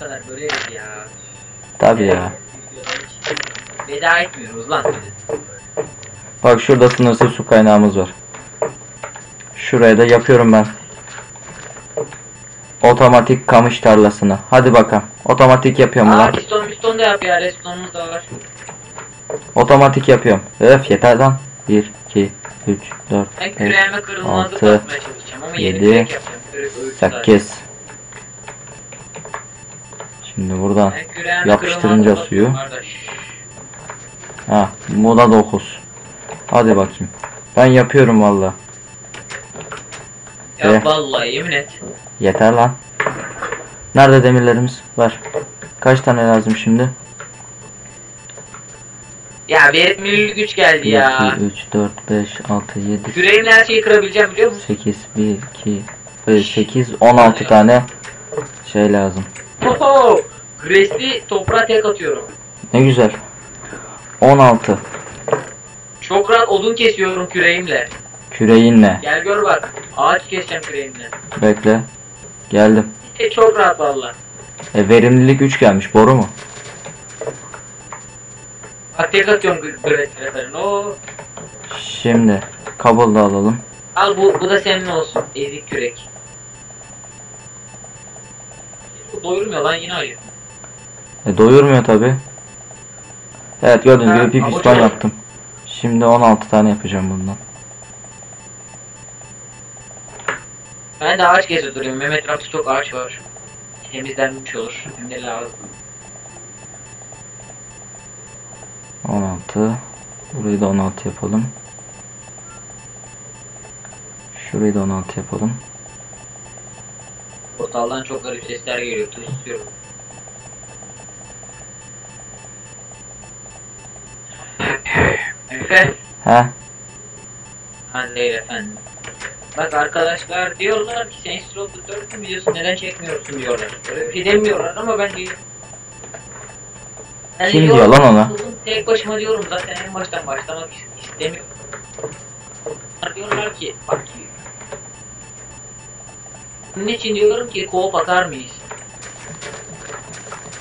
kadar böleriz ya. Tabi ya. Veda etmiyoruz lan. Bak şurada sınırsız su kaynağımız var. Şuraya da yapıyorum ben. Otomatik kamış tarlasını. Hadi bakalım. Otomatik yapıyorum Aa, lan. Piston piston da yap ya. Restonumuz da var. Otomatik yapıyorum. Öf yeter lan. 1, 2, 3, 4, 5, 6, 7, 8, Şimdi buradan. Yapıştırınca suyu. Ha, bu da 9. Hadi bakayım. Ben yapıyorum valla. Ya Eh. vallahi yemin et. Yeter lan. Nerede demirlerimiz? Var. Kaç tane lazım şimdi? Ya verimlilik güç geldi 1, ya. 2, 3, 4, 5, 6, 7, Küreğimle her şeyi kırabileceğim biliyor musun? 8, 1, 2, 5, 8, 16 tane şey lazım. Oho! Gresli toprağa tek atıyorum. Ne güzel. 16. Çok rahat odun kesiyorum küreğimle. Küreğinle. Gel gör bak. Ağaç keseceğim küreğimle. Bekle. Geldim. E çok rahat valla. E, verimlilik 3 gelmiş. Boru mu? Bak tek atıyorum gr- gresli falan. Oo. Şimdi kabul da alalım. Al bu, bu da senin olsun. Ezik kürek. Bu doyurmuyor lan yine arıyor. E, doyurmuyor tabi. Evet gördüğünüz gibi bir piston çok- yaptım. Şimdi 16 tane yapacağım bundan. Ben de ağaç kesiyor duruyorum. Mehmet etrafta çok ağaç var. Temizlenmiş olur. Hem de lazım. 16. Burayı da 16 yapalım. Şurayı da 16 yapalım. Portaldan çok garip sesler geliyor. Tırsıyorum. Efe. He? Ha değil efendim. Bak arkadaşlar diyorlar ki sen Stroke 4 mü biliyorsun neden çekmiyorsun diyorlar. Öyle bir şey demiyorlar ama ben diyorum. Ben Kim diyor lan ona? Tek başıma diyorum zaten en baştan başlamak is- istemiyorum. Diyorlar ki bak bunun için diyorum ki co-op atar mıyız?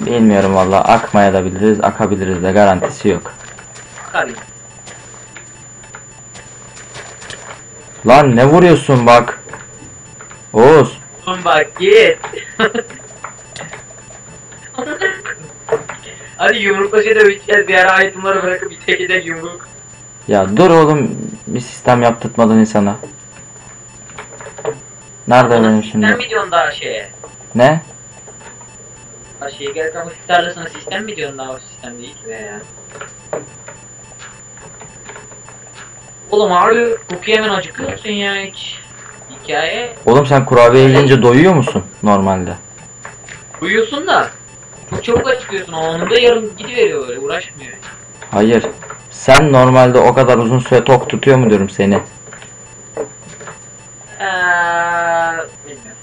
Bilmiyorum valla. Akmaya da biliriz, akabiliriz de garantisi yok. Tabii. Lan ne vuruyorsun bak. Oğuz. Oğlum bak git. Hadi yumruklaşa dövüşeceğiz. Diğer itemları bırakıp bir tek eder yumruk. Ya dur oğlum. Bir sistem yaptırtmadın insana. Nerede benim Sen şimdi? mi diyorsun daha şeye? Ne? Ha şeye gel kamu tarlasına sistem mi diyorsun daha o sistem değil be ya. Oğlum abi Cookie hemen acıkıyorsun ya hiç. Hikaye Oğlum sen kurabiye yiyince doyuyor musun normalde? uyuyorsun da çok çabuk acıkıyorsun anında yarım gidiveriyor böyle uğraşmıyor. Hayır. Sen normalde o kadar uzun süre tok tutuyor mu diyorum seni? Eee bilmiyorum.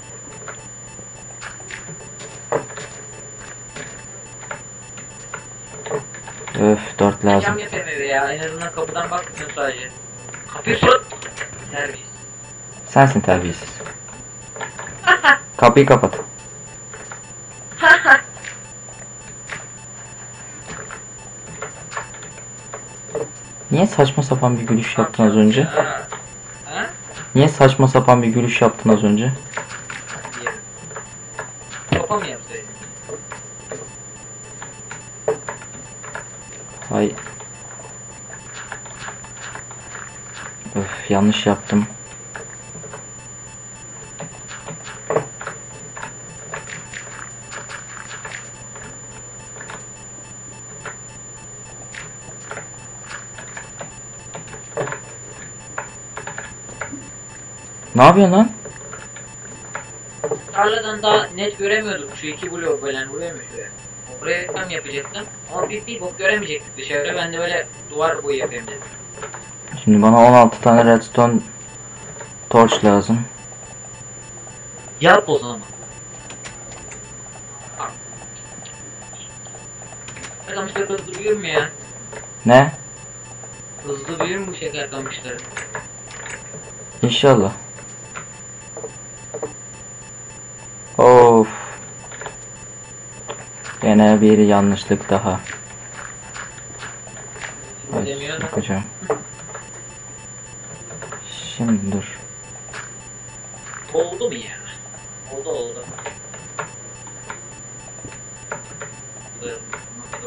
Öf 4 lazım. Eve ya en azından kapıdan bakmıyorsun sadece. Kapıyı surat. Terbiyesiz. Sensin terbiyesiz. Kapıyı kapat. Niye saçma sapan bir gülüş yaptın az önce? Niye saçma sapan bir gülüş yaptın az önce? Yaptım. Ne yapıyorsun lan? Tarladan daha net göremiyorduk şu iki blok böyle buraya mı? Oraya tam yapacaktım ama bir, bir bok göremeyecektik dışarıda ben de öyle duvar boyu yapayım dedim. Şimdi bana 16 tane redstone torch lazım. Yap o zaman. Şeker kamışları hızlı büyür mü ya? Ne? Hızlı büyür mü bu şeker kamışları? İnşallah. Of. Gene bir yanlışlık daha. Ay, bakacağım. Şimdi dur. Oldu mu ya? Oldu oldu.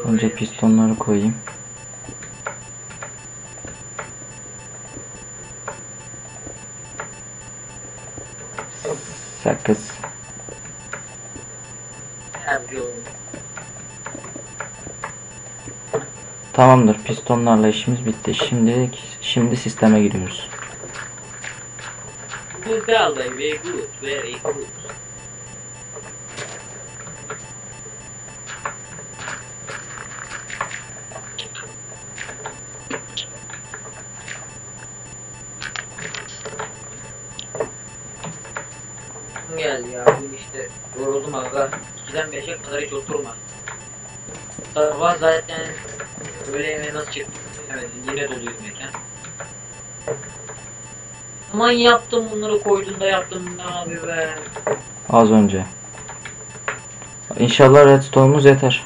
Önce pistonları koyayım. Sakız. Tamamdır. Pistonlarla işimiz bitti. Şimdi şimdi sisteme giriyoruz. Güzel baby good. Very good. Geldi ya bugün işte yoruldum aga. 2'den 5'e kadar hiç oturma. Sabah zaten öğle yemeğe nasıl çıktım bilemedim. Yine doluydu mekan. Aman yaptım bunları koydum da yaptım ne abi be. Az önce. İnşallah redstone'umuz yeter.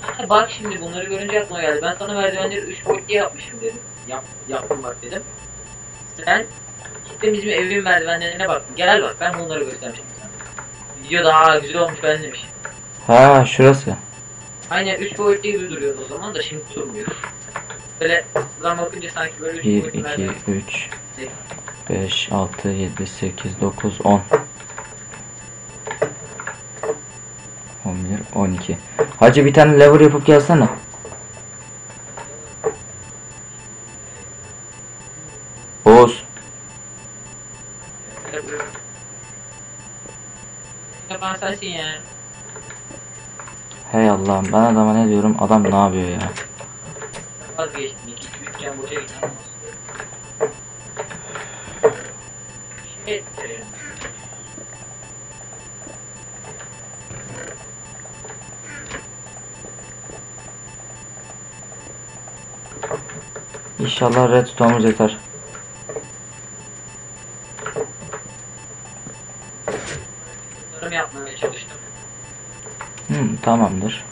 Ha, bak şimdi bunları görünce aklıma geldi. Ben sana merdivenleri 3 boyutlu yapmışım dedim. Yap, yaptım bak dedim. Sen gittin bizim evin merdivenlerine baktın. Gel bak ben bunları göstermiştim sana. Video daha güzel olmuş ben demişim. Ha şurası. Aynen 3 boyutlu gibi duruyordu o zaman da şimdi durmuyor. Böyle buradan bakınca sanki böyle 3 1, boyutlu 2, merdiven. 3, 5, 6, 7, 8, 9, 10. 11, 12. Hacı bir tane lever yapıp gelsene. Oğuz. Hey Allah'ım ben adama ne diyorum adam ne yapıyor ya. Vazgeçtim. 2 3 can boşa gitti ama. Şey, e, İnşallah redstone'umuz yeter. Tarım yapmaya çalıştım. Hmm, tamamdır.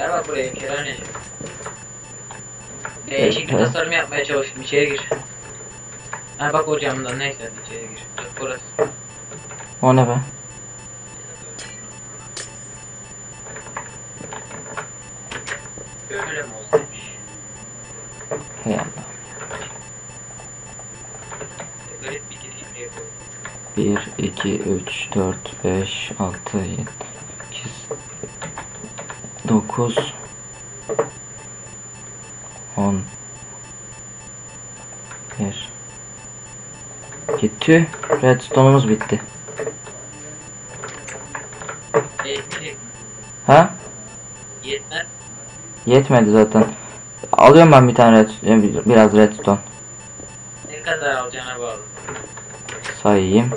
Gel bak buraya Kerhaneci. Değişik bir tasarım yapmaya çalıştım. İçeri gir. Ha bak o camdan neyse içeri gir. Burası. O ne be? Öyle mi olsaymış? Hey Allah. Garip bir giriş buraya koydum. 1, 2, 3, 4, 5, 6, 7, 8, 9, 10, 1, Gitti. Redstone'umuz bitti. Yetmeyecek mi? Ha? Yetmez. Yetmedi zaten. Alıyorum ben bir tane red, biraz redstone. Ne kadar alacağına bağlı. Sayayım.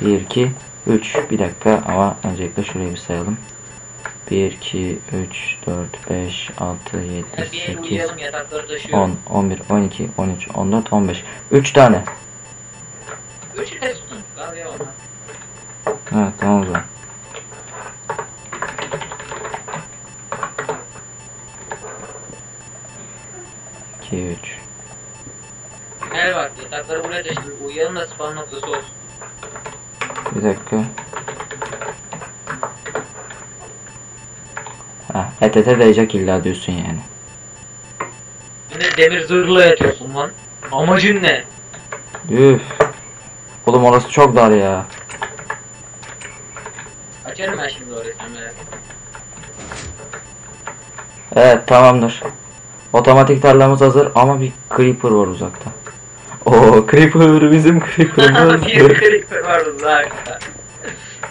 1, 2, 3. Bir dakika ama öncelikle şurayı bir sayalım. 1, 2, 3, 4, 5, 6, 7, Yani bir yere 8, uyuyalım yatakları taşıyorum. 10, 11, 12, 13, 14, 15. 3 tane. Üç reston. Kahve olmaz. Evet tamam o zaman. İki, üç. Gel bak yatakları buraya taşıdım. Uyuyalım da spawn noktası olsun. Bir dakika. ETT değecek illa diyorsun yani. Yine demir zırhla yatıyorsun lan. Amacın ne? Üf. Oğlum orası çok dar ya. Açarım ben şimdi orayı sen merak etme. Evet tamamdır. Otomatik tarlamız hazır ama bir creeper var uzakta. Oo creeper bizim creeper'ımız. bir creeper var uzakta.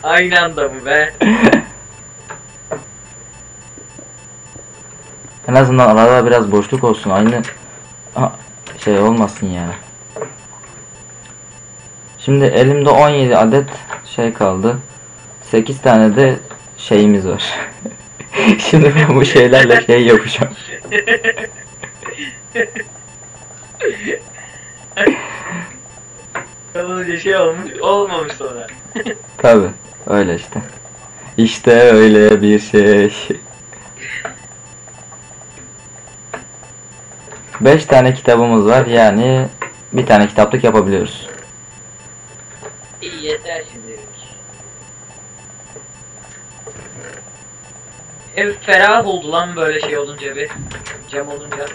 Aynı anda mı be? en azından arada biraz boşluk olsun. Aynı Ha, şey olmasın yani. Şimdi elimde 17 adet şey kaldı. 8 tane de şeyimiz var. Şimdi ben bu şeylerle şey yapacağım. Kalınca şey olmuş, olmamış sonra. Tabi öyle işte. İşte öyle bir şey. 5 tane kitabımız var yani bir tane kitaplık yapabiliyoruz. İyi yeter şimdilik. Ev ferah oldu lan böyle şey olunca bir. Cam olunca.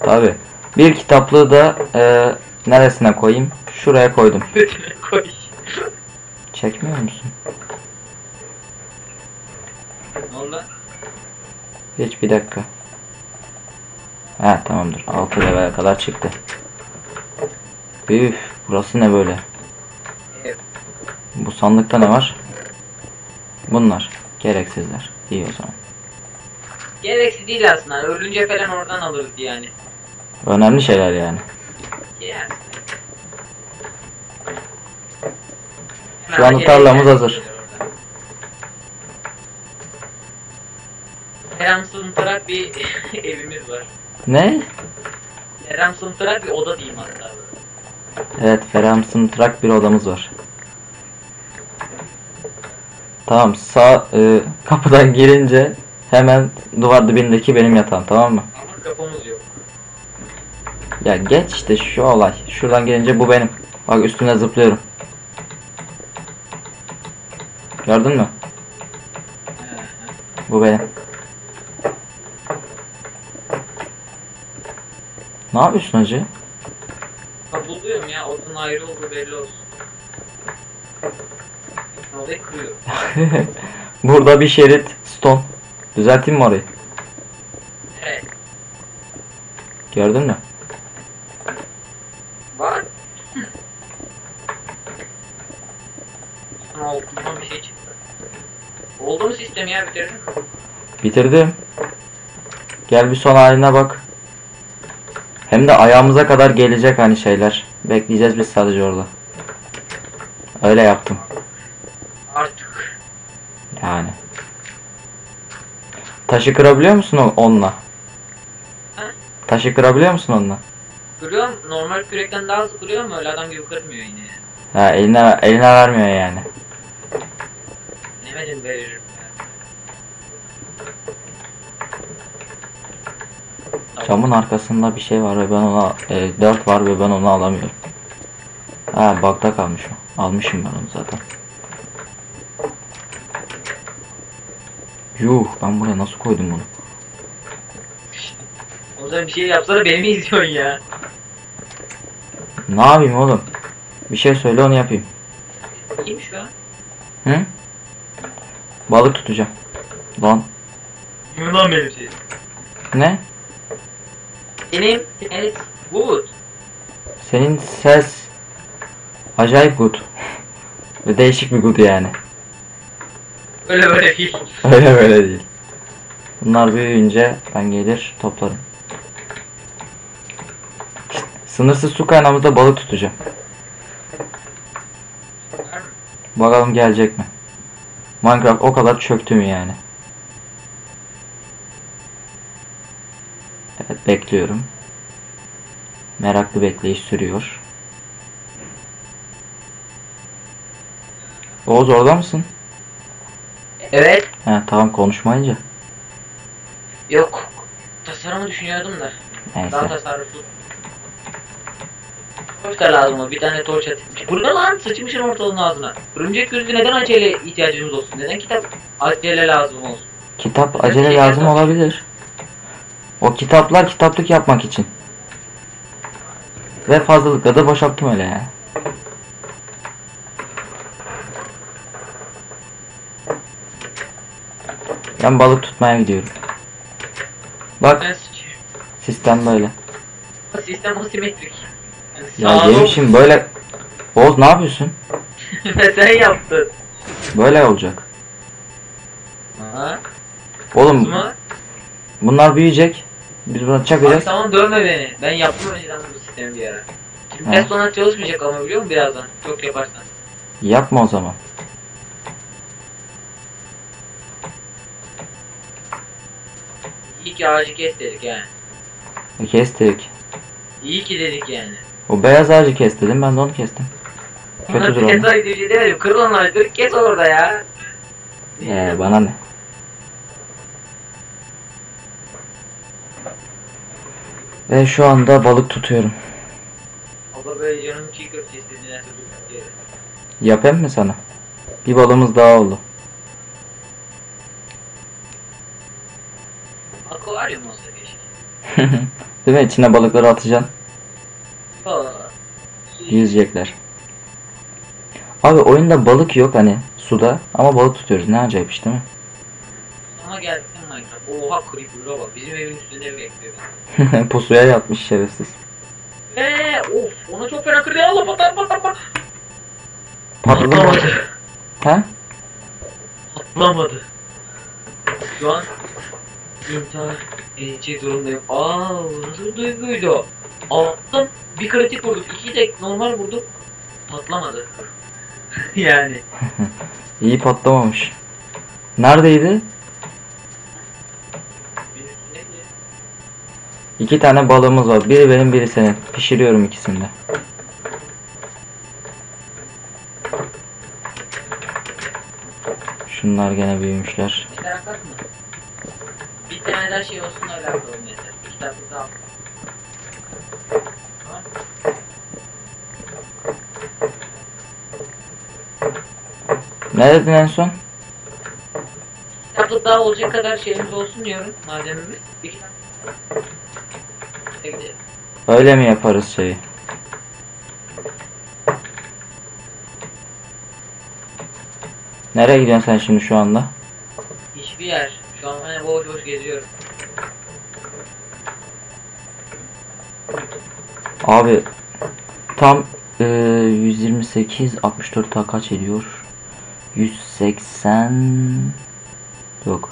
Tabi. Bir kitaplığı da e, neresine koyayım? Şuraya koydum. Koy. Çekmiyor musun? Ne oldu? Geç bir dakika. Ha tamamdır. 6 level'e kadar çıktı. Üf, burası ne böyle? Bu sandıkta ne var? Bunlar. Gereksizler. İyi o zaman. Gereksiz değil aslında. Ölünce falan oradan alırız yani. Önemli şeyler yani. Yes. Şu anlık tarlamız hazır. Kerem sıntırak bir evimiz var. Ne? Kerem sıntırak bir oda diyeyim hatta. Evet, Ferhamsın trak bir odamız var. Tamam, sağ e, kapıdan girince hemen duvar dibindeki benim yatağım, tamam mı? Ama kapımız yok. Ya geç işte şu olay. Şuradan gelince bu benim. Bak üstüne zıplıyorum. Gördün mü? Bu benim. Ne yapıyorsun hacı? Ha buluyorum ya odun ayrı olur belli olsun. Odayı kırıyor. Burada bir şerit stone. Düzelteyim mi orayı? Evet. Gördün mü? Var. Sonra altından bir şey çıktı. Oldu mu sistem ya bitirdin? Bitirdim. Gel bir son haline bak. Hem de ayağımıza kadar gelecek hani şeyler. Bekleyeceğiz biz sadece orada. Öyle yaptım. Artık. Yani. Taşı kırabiliyor musun onunla? Ha? Taşı kırabiliyor musun onunla? Kırıyorum normal kürekten daha hızlı kırıyor ama öyle adam gibi kırmıyor yine. Ha eline eline vermiyor yani. Demedim veririm. Camın arkasında bir şey var ve ben ona e, 4 var ve ben onu alamıyorum. Ha bakta kalmış o. Almışım ben onu zaten. Yuh ben buraya nasıl koydum bunu? O zaman bir şey yapsana beni mi izliyorsun ya? Ne yapayım oğlum? Bir şey söyle onu yapayım. İyiymiş lan. Hı? Balık tutacağım. Lan. Yılan benim şey. Ne? Benim evet good. Senin ses acayip good. Ve değişik bir good yani. Öyle böyle değil. Öyle böyle değil. Bunlar büyüyünce ben gelir toplarım. Sınırsız su kaynağımızda balık tutacağım. Bakalım gelecek mi? Minecraft o kadar çöktü mü yani? Bekliyorum. Meraklı bekleyiş sürüyor. Oğuz orada mısın? Evet. He tamam konuşmayınca. Yok. Tasarımı düşünüyordum da. Daha Neyse. tasarruflu. Torç da lazım. Bir tane torç atayım. Bu ne lan? Sıçmışın ortalığın ağzına. Örümcek gözü neden acele ihtiyacımız olsun? Neden kitap acele lazım olsun? Kitap acele şey lazım olabilir. O kitaplar kitaplık yapmak için. Ve fazlalıkla da boşalttım öyle yani. Ben balık tutmaya gidiyorum. Bak sistem böyle. Sistem asimetrik. Ya yemişim böyle. Oğuz ne yapıyorsun? Sen yaptın. Böyle olacak. Ha? Oğlum bunlar büyüyecek. Biz bunu Abi çakacağız. tamam dövme beni. Ben yaptım önceden bu sistemi bir ara. Şimdi test sonra çalışmayacak ama biliyor musun birazdan? Çok yaparsan. Yapma o zaman. İyi ki ağacı kes dedik yani. E, kestik. İyi ki dedik yani. O beyaz ağacı kes dedim ben de onu kestim. Onlar Kötüdür bir oğlum. kes ağacı diye şey demedim. Kır onları kır kes orada ya. Ee, bana ne? Ve şu anda balık tutuyorum. Yapayım mı sana? Bir balığımız daha oldu. Akvaryum olsa keşke. Değil mi? İçine balıkları atacaksın. Yüzecekler. Abi oyunda balık yok hani suda ama balık tutuyoruz. Ne acayip iş değil mi? Gelsin Minecraft. Oha creeper'a bak. Bizim evin üstünde bizi. Pusuya yatmış şerefsiz. Ve of ona çok fena kırdı. Allah patlar patlar patlar. Patladı mı? He? Patlamadı. Şu an intihar edecek durumdayım. Aa nasıl bir duyguydu? Attım bir kritik vurdum. iki de normal vurdum. Patlamadı. yani. İyi patlamamış. Neredeydi? benim üstümdeydi. İki tane balığımız var. Biri benim biri senin. Pişiriyorum ikisini de. Şunlar gene büyümüşler. Bir tane daha şey olsun. İki daha. Tamam. Ne dedin en son? kitaplık daha olacak kadar şeyimiz olsun diyorum malzememiz. Bir kitap. Öyle mi yaparız şeyi? Nereye gidiyorsun sen şimdi şu anda? Hiçbir yer. Şu an hani boş boş geziyorum. Abi tam e, 128 64 daha kaç ediyor? 180 yok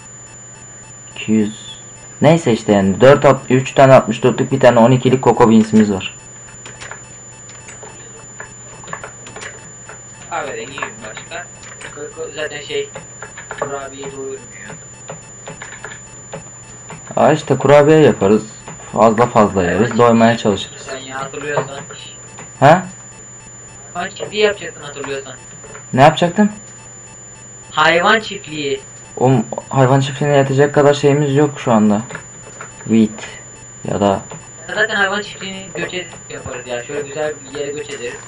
200 Neyse işte yani 4 3 tane 64'lük bir tane 12'lik Coco Beans'imiz var. Kahverengiyim başka. Kırk- Zaten şey kurabiye doyurmuyor. Aa işte kurabiye yaparız. Fazla fazla yeriz. Doymaya çalışırız. Sen ya hatırlıyorsan. He? Hayvan çiftliği yapacaktın hatırlıyorsan. Ne yapacaktım? Hayvan çiftliği. O hayvan çiftliğine yatacak kadar şeyimiz yok şu anda. Wheat ya da Zaten hayvan çiftliğini göç edip yaparız ya. Şöyle güzel bir yere göç ederiz.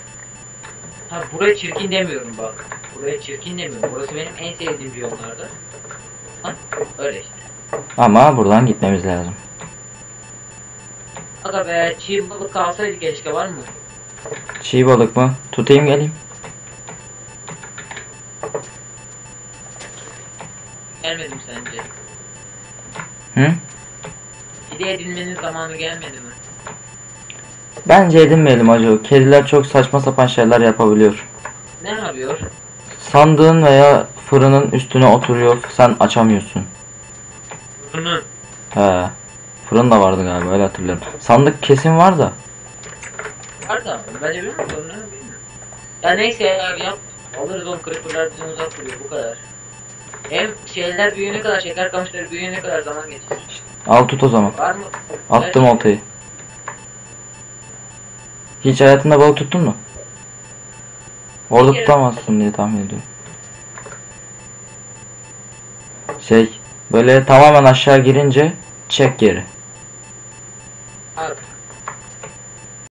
Ha buraya çirkin demiyorum bak. Buraya çirkin demiyorum. Burası benim en sevdiğim biyomlardı. Ha öyle işte. ama buradan gitmemiz lazım. Aga be çiğ balık kalsaydı keşke var mı? Çiğ balık mı? Tutayım geleyim. Gelmedi mi sence? Hı? Hediye edilmenin zamanı gelmedi mi? Bence edinmeyelim acı. Kediler çok saçma sapan şeyler yapabiliyor. Ne yapıyor? Sandığın veya fırının üstüne oturuyor. Sen açamıyorsun. Bunu. He. Fırın da vardı galiba öyle hatırlıyorum. Sandık kesin var da. Var da bence bilmiyorum. Ya neyse ya yap. Alırız oğlum creeper'lar bizim uzak duruyor bu kadar. Hem şeyler büyüyene kadar, şeker kamışları büyüyene kadar zaman geçecek. Al tut o zaman. Var mı? Attım oltayı. Hiç hayatında balık tuttun mu? Orada Bir tutamazsın diye tahmin ediyorum. Şey böyle tamamen aşağı girince çek geri.